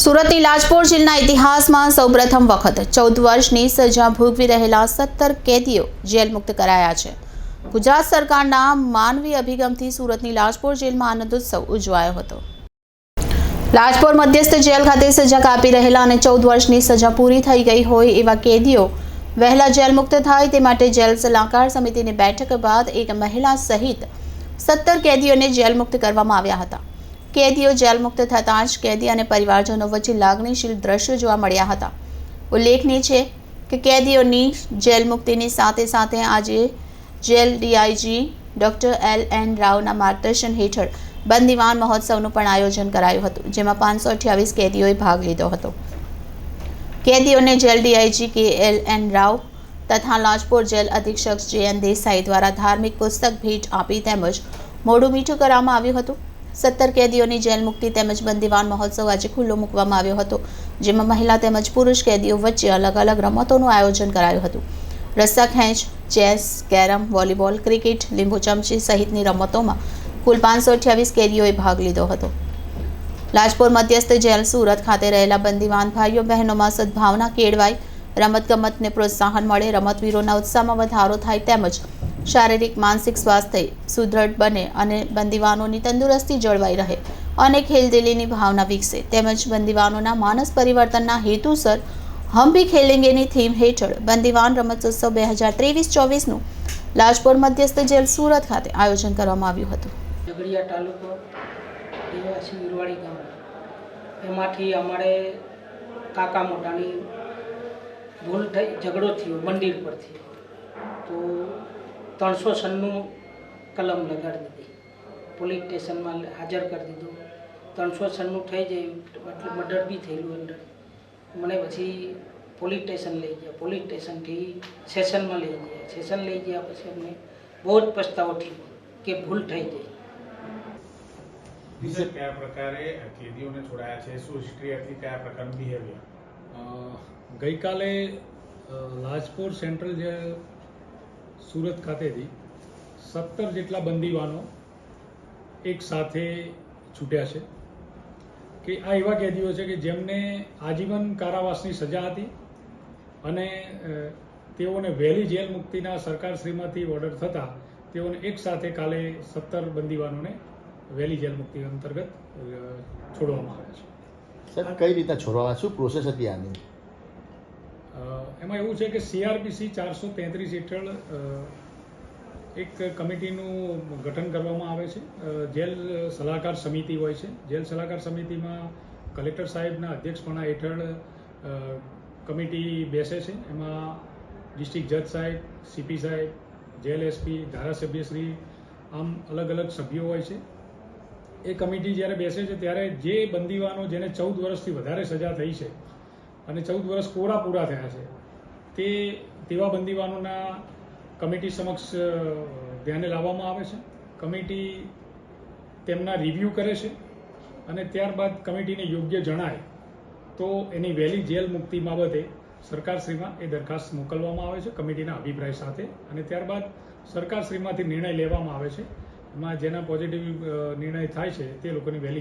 સુરતની લાજપોર જેલના ઇતિહાસમાં સૌપ્રથમ વખત ચૌદ વર્ષની સજા ભોગવી રહેલા સત્તર કેદીઓ જેલ મુક્ત કરાયા છે. ગુજરાત સરકારના માનવી અભિગમથી સુરતની લાજપોર જેલમાં આનંદોત્સવ ઉજવાયો હતો. લાજપોર મધ્યસ્થ જેલ ખાતે સજા કાપી રહેલા અને ચૌદ વર્ષની સજા પૂરી થઈ ગઈ હોય એવા કેદીઓ વહેલા જેલ મુક્ત થાય તે માટે જેલ સલાહકાર સમિતિની બેઠક બાદ એક મહિલા સહિત સત્તર કેદીઓને જેલ મુક્ત કરવામાં આવ્યા હતા. કેદીઓ જેલ મુક્ત થતાં જ કેદી અને પરિવારજનો વચ્ચે લાગણીશીલ દ્રશ્યો જોવા મળ્યા હતા. ઉલ્લેખનીય છે કે કેદીઓની જેલ મુક્તિની સાથે સાથે આજે જેલ ડીઆઈજી ડોક્ટર એલ એન રાવના માર્ગદર્શન હેઠળ બંદીવાન મહોત્સવનું પણ આયોજન કરાયું હતું, જેમાં પાંચસો અઠ્યાવીસ કેદીઓએ ભાગ લીધો હતો. કેદીઓને jail DIG K L N Rao તથા લાજપોર જેલ અધિક્ષક જે એન દેસાઈ દ્વારા ધાર્મિક પુસ્તક ભેટ આપી તેમજ મોઢું મીઠું કરવામાં આવ્યું હતું. સત્તર કેદીઓની જેલ મુક્તિ તેમજ બંદીવાન મહોત્સવ આજે ખુલ્લો મૂકવામાં આવ્યો હતો, જેમાં મહિલા તેમજ પુરુષ કેદીઓ વચ્ચે અલગ અલગ રમતોનું આયોજન કરાયું હતું. રસ્સા ખેંચ, ચેસ, કેરમ, વોલીબોલ, ક્રિકેટ, લીંબુ ચમચી સહિતની રમતોમાં કુલ પાંચસો અઠ્યાવીસ કેદીઓએ ભાગ લીધો હતો. લાજપોર મધ્યસ્થ જેલ સુરત ખાતે રહેલા બંદીવાન ભાઈઓ બહેનોમાં સદભાવના કેળવાય રમતગમતને પ્રોત્સાહન મળે, રમતવીરોના ઉત્સાહમાં વધારો થાય તેમજ શારીરિક, માનસિક સ્વાસ્થ્ય સુદૃઢ બને અને બંદીવાનોની તંદુરસ્તી જળવાઈ રહે. અને ખેલદિલીની ભાવના વિકસે. તેમજ બંદીવાનોના માનસ પરિવર્તનના હેતુસર હમ ભી ખેલેંગેની થીમ હેઠળ બંદીવાન રમતોત્સવ બે હજાર ત્રેવીસ ચોવીસનું લાજપોર મધ્યસ્થ જેલ સુરત ખાતે આયોજન કરવામાં આવ્યું હતું. ઝઘડિયા તાલુકો દેવાસી વિરવાડી ગામ. એમાંથી અમારે કાકા મોટાની ભૂલ થઈ, ઝઘડો થયો મંદિર પરથી. તો ત્રણસો સનનું કલમ લગાડી દીધી. પોલીસ સ્ટેશનમાં હાજર કરી દીધું. ત્રણસો સનનું થઈ જાય એટલે મર્ડર બી થયેલું અંદર. મને પછી પોલીસ સ્ટેશન લઈ ગયા. પોલીસ સ્ટેશનથી સેશનમાં લઈ ગયા. સેશન લઈ ગયા પછી અમને બહુ જ પસ્તાવો થયો કે ભૂલ થઈ ગઈ. વિશે કયા પ્રકારે કેદીઓને છોડાયા છે? શું હિસ્ટ્રી હતી? કયા પ્રકારનું બિહેવિયર અ, ગઈકાલે લાજપોર સેન્ટ્રલ જે સુરત ખાતેથી સત્તર જેટલા બંદીવાનો એક સાથે છૂટ્યા છે. કે આ એવા કેદીઓ છે કે જેમને આજીવન કારાવાસની સજા હતી અને તેઓને વહેલી જેલ મુક્તિના સરકારશ્રીમાંથી ઓર્ડર થતા તેઓને એક સાથે કાલે સત્તર બંદીવાનોને વહેલી જેલ મુક્તિ અંતર્ગત છોડવામાં આવ્યા છે. સર કઈ રીતે છોડવા શું પ્રોસેસ હતી આની? એમાં એવું છે કે સીઆરપીસી ચારસો તેત્રીસ હેઠળ એક કમિટીનું ગઠન કરવામાં આવે છે. જેલ સલાહકાર સમિતિ હોય છે. જેલ સલાહકાર સમિતિમાં કલેક્ટર સાહેબના અધ્યક્ષપણા હેઠળ કમિટી બેસે છે. એમાં ડિસ્ટ્રિક્ટ જજ સાહેબ સીપી સાહેબ, જેલ એસપી ધારાસભ્યશ્રી આમ અલગ અલગ સભ્યો હોય છે. એ કમિટી જ્યારે બેસે છે, ત્યારે જે બંદીવાનો જેને ચૌદ વર્ષથી વધારે સજા થઈ છે અને ચૌદ વર્ષ કોરા પૂરા થયા છે તે તેવા બંદીવાનોના કમિટી સમક્ષ ધ્યાને લાવવામાં આવે છે. કમિટી તેમના રિવ્યૂ કરે છે અને ત્યારબાદ કમિટીને યોગ્ય જણાય તો એની વહેલી જેલ મુક્તિ બાબતે સરકારશ્રીમાં એ દરખાસ્ત મોકલવામાં આવે છે કમિટીના અભિપ્રાય સાથે અને ત્યારબાદ સરકારશ્રીમાંથી નિર્ણય લેવામાં આવે છે. એમાં જેના પોઝિટિવ નિર્ણય થાય છે તે લોકોની વહેલી